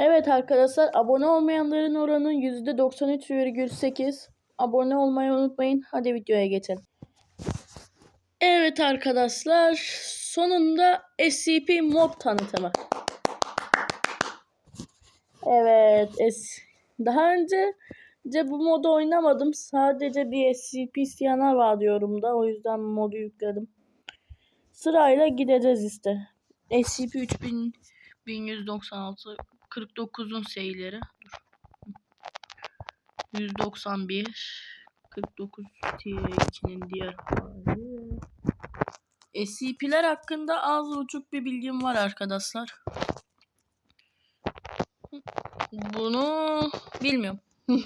Evet arkadaşlar abone olmayanların oranı %93,8. Abone olmayı unutmayın. Hadi videoya geçelim. Evet arkadaşlar sonunda SCP mob tanıtımı. Evet. es- Daha önce de bu modu oynamadım. Sadece bir SCP isteyenler var yorumda. O yüzden modu yükledim. Sırayla gideceğiz işte. SCP 3000 1196 49'un seyirleri. Dur. 191 49 TH'nin diğer hali. SCP'ler hakkında az buçuk bir bilgim var arkadaşlar. Bunu bilmiyorum.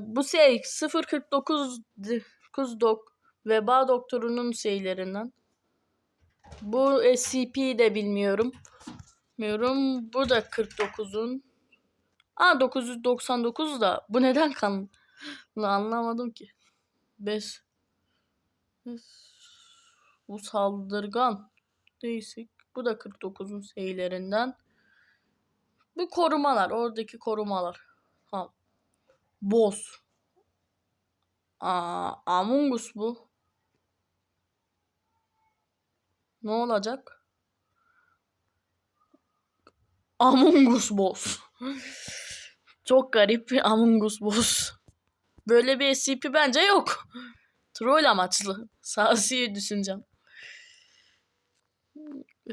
Bu şey 049 9 dok veba doktorunun şeylerinden. Bu SCP'yi de bilmiyorum. Bilmiyorum. Bu da 49'un. Aa 999 da. Bu neden kan? Anlamadım ki. 5. Bu saldırgan. Değişik. Bu da 49'un şeylerinden. Bu korumalar. Oradaki korumalar. Ha. Boss. Aa, Among Us bu. Ne olacak? Among Us boss. Çok garip bir Among Us boss. Böyle bir SCP bence yok. Troll amaçlı. Sağsiye düşüneceğim.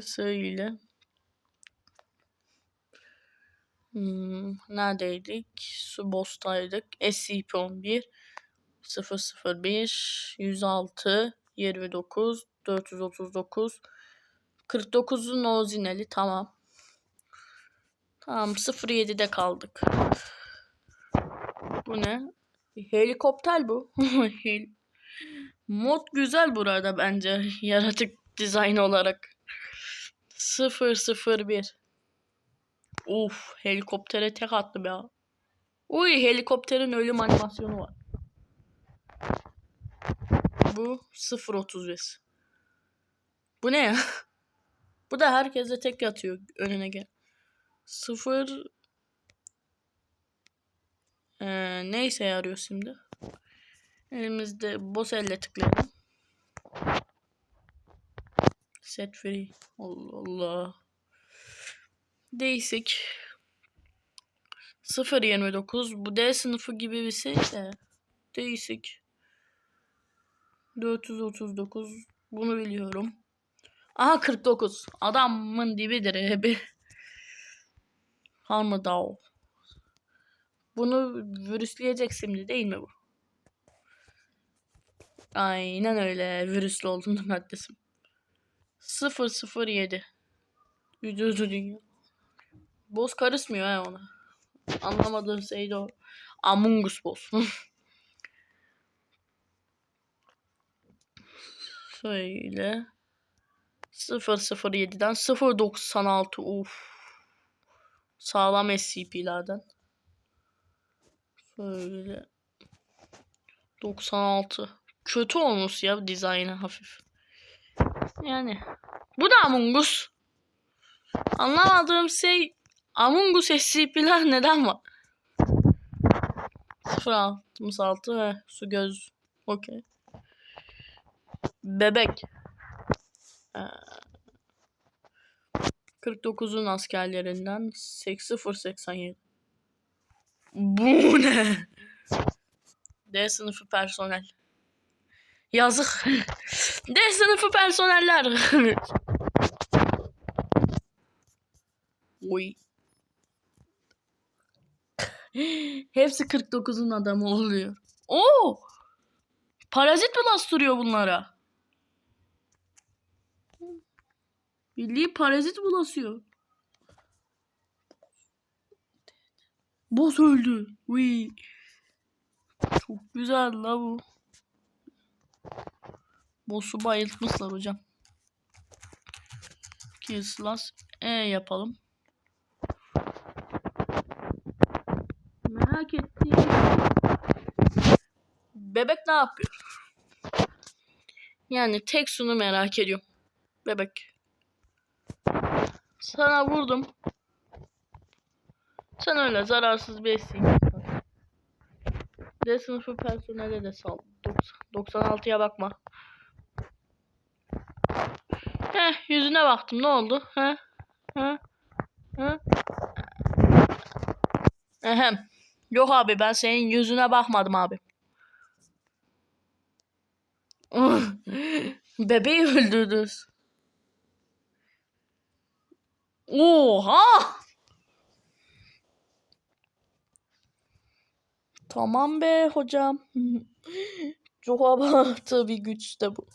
Söyle. Hmm, neredeydik? Su boss'taydık. SCP-11 001 106 29 439 49'un orijinali tamam. Tamam 07'de kaldık. Bu ne? Helikopter bu. Hel- Mod güzel burada bence yaratık dizayn olarak. 001 Uf helikoptere tek attım ya. Uy helikopterin ölüm animasyonu var. Bu 0.35. Bu ne ya? Bu da herkese tek yatıyor önüne gel. 0 ee, neyse yarıyor şimdi. Elimizde boss elle tıklayalım. Set free. Allah Allah. Değişik. 0.29 bu D sınıfı gibi bir şey de. Değişik. 439 bunu biliyorum. Aha 49. Adamın dibidir abi. Harmadao. Bunu virüsleyecek şimdi değil mi bu? Aynen öyle. Virüslü olduğundan haklısın. 007 Vücudu dünya. Boss karışmıyor ha ona. Anlamadığım şey de o. Among Us boss. Şöyle. 007'den 096 uf. Sağlam SCP'lerden. Şöyle. 96. Kötü olmuş ya dizaynı hafif. Yani. Bu da Among Us. Anlamadığım şey Among Us SCP'ler neden var? 066 ve su göz. Okey. Bebek. Ee, 49'un askerlerinden 8087. Bu ne? D sınıfı personel. Yazık. D sınıfı personeller. Oy. Hepsi 49'un adamı oluyor. Oo! Parazit bulaştırıyor bunlara. Bildiğin parazit bulaşıyor. Boss öldü. Uy. Çok güzel la bu. Boss'u bayıltmışlar hocam. Kill slash E yapalım. Merak ettiğim Bebek ne yapıyor? Yani tek şunu merak ediyorum. Bebek. Sana vurdum. Sen öyle zararsız bir SCP. D sınıfı personele de sal. 90 96'ya bakma. Heh yüzüne baktım ne oldu? He? He? He? Yok abi ben senin yüzüne bakmadım abi. Bebeği öldürdünüz. Oha! Tamam be hocam. Çok abartı bir güç de bu.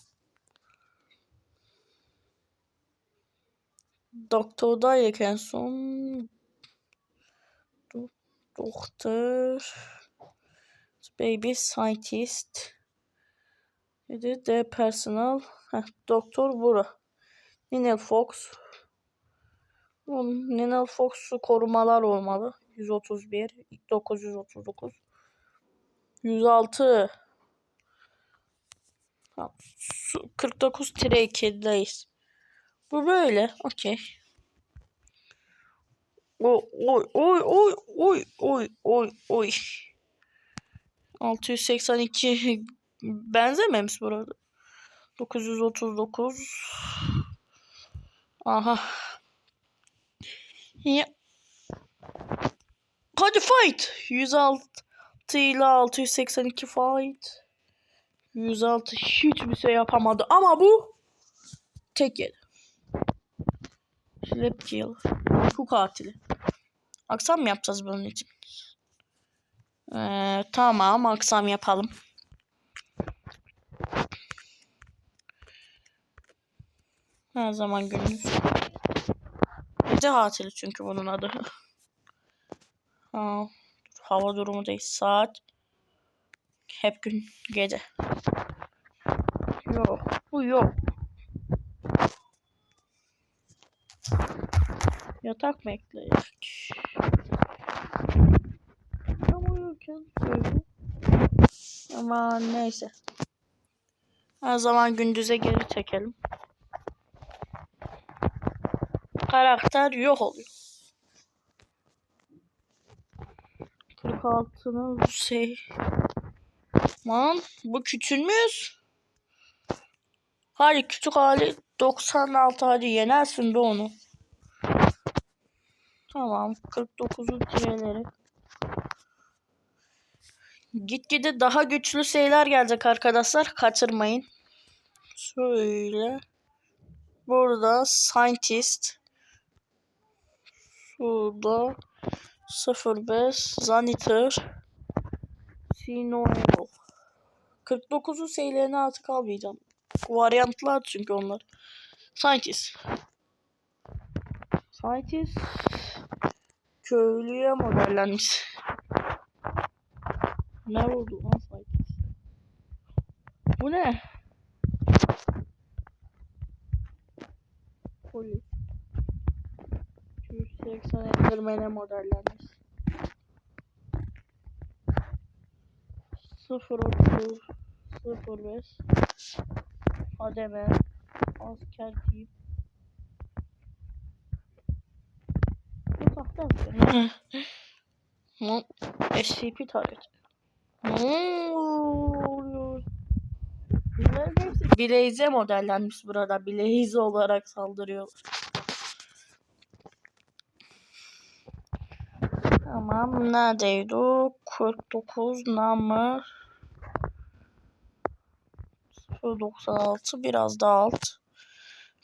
Doktordayken en son Do- doktor baby scientist dedi de personal Heh, doktor bura Ninel Fox Ninel Fox'u korumalar olmalı 131 939 106 Ha, su- 49 tire 2'deyiz. Bu böyle. Okey. O- Oy oy oy oy oy oy oy. 682 benzememiş burada. 939 Aha. Ya. Hadi fight. 106 ile 682 fight. 106 hiçbir şey yapamadı ama bu tek yedi. Slap kill. Ku katili. Aksam mı yapacağız bunun için? Ee, tamam aksam yapalım. Her zaman gündüz. Gece katili çünkü bunun adı. Ha, hava durumu değil. Saat. Hep gün gece. Yok. Bu yok. Yatak mı ekleyecek? Ama uyurken böyle. Ama neyse. Her zaman gündüze geri çekelim. Karakter yok oluyor. 46'nın şey. Lan bu küçülmüş. Hadi küçük hali 96 hadi yenersin de onu. Tamam 49'un tireleri. Gitgide daha güçlü şeyler gelecek arkadaşlar. Kaçırmayın. Şöyle. Burada scientist. Şurada 05 Zaniter. Sinoel. 49'un şeylerini artık almayacağım. Varyantlar çünkü onlar. Scientist. Scientist köylüye modellenmiş. Ne oldu lan Scientist? Bu ne? 280 endirmene modellenmiş. 030 05 Hademe Asker tip Bu sahte asker. Lan SCP target. Ne oluyor? Bunların hepsi Blaze'e modellenmiş burada. Blaze olarak saldırıyorlar. Tamam neredeydi o? 49 number 096 biraz daha alt.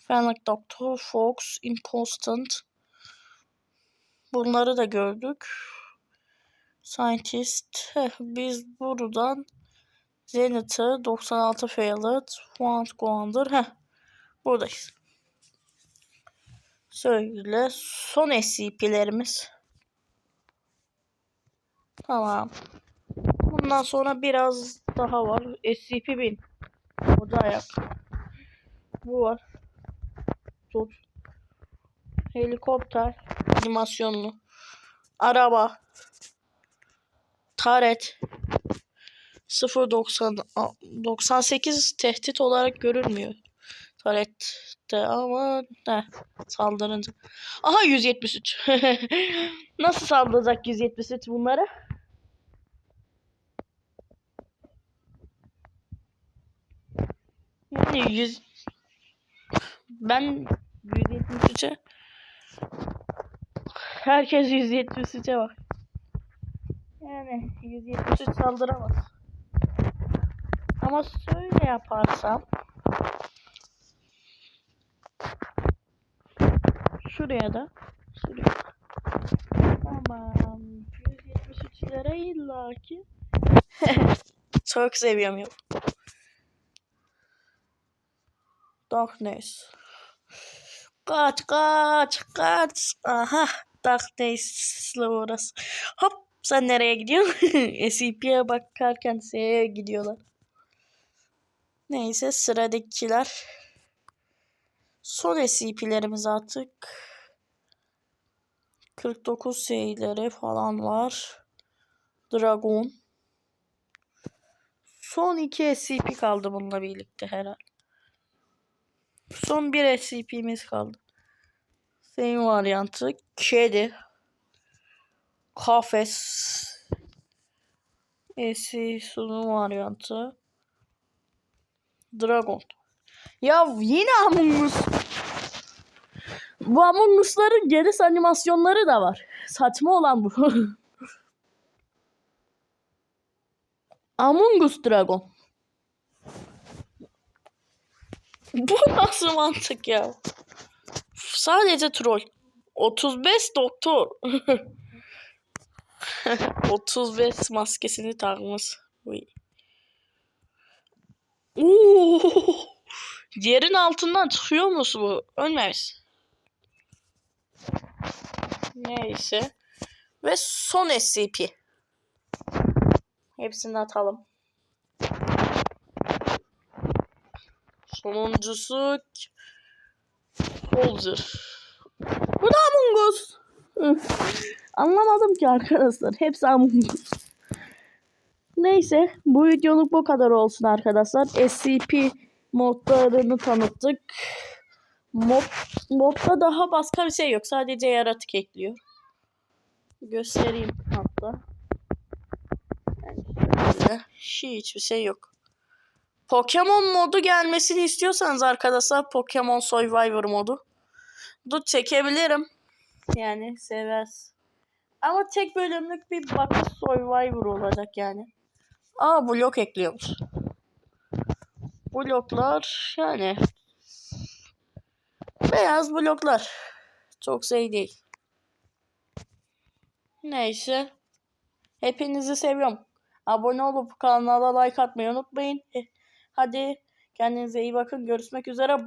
Fenlik Doktor Fox Impostant Bunları da gördük. Scientist. Heh, biz buradan Zenith'ı 96 Failed Font Commander. Heh, buradayız. Şöyle son SCP'lerimiz. Tamam. Bundan sonra biraz daha var. SCP-1000. O ayak. Bu var. Tut. Helikopter. Animasyonlu. Araba. Taret. 0.90 98 tehdit olarak görülmüyor. Taret gitti ama ne saldırınca. Aha 173. Nasıl saldıracak 173 bunları? Yani 100 ben 173'e herkes 173'e bak. Yani 173 saldıramaz. Ama şöyle yaparsam şuraya da şuraya. Tamam. 173'lere illaki. Çok seviyorum yok. Darkness. Kaç kaç kaç. Aha. Darkness'la orası. Hop. Sen nereye gidiyorsun? SCP'ye bakarken S'ye gidiyorlar. Neyse sıradakiler. Son SCP'lerimiz artık. 49 şeyleri falan var. Dragon. Son iki SCP kaldı bununla birlikte herhalde. Son bir SCP'miz kaldı. Senin varyantı. Kedi. Kafes. Esi sunum varyantı. Dragon. Ya yine Among Us. Bu Among Us'ların geniş animasyonları da var. Saçma olan bu. Among Us Dragon. Bu nasıl mantık ya? Sadece troll. 35 doktor. 35 maskesini takmış. Oo! Yerin altından çıkıyor musun bu? Ölmemiş. Neyse. Ve son SCP. Hepsini atalım. Sonuncusu Soldier. Bu da Among Us. Anlamadım ki arkadaşlar. Hepsi Among Us. Neyse bu videoluk bu kadar olsun arkadaşlar. SCP modlarını tanıttık. Mod, modda daha başka bir şey yok. Sadece yaratık ekliyor. Göstereyim hatta. Yani şöyle. Hiçbir şey yok. Pokemon modu gelmesini istiyorsanız arkadaşlar Pokemon Survivor modu. Dur çekebilirim. Yani severs. Ama tek bölümlük bir Battle Survivor olacak yani. Aa blok ekliyormuş. Bloklar yani beyaz bloklar. Çok şey değil. Neyse. Hepinizi seviyorum. Abone olup kanala like atmayı unutmayın. Hadi kendinize iyi bakın. Görüşmek üzere.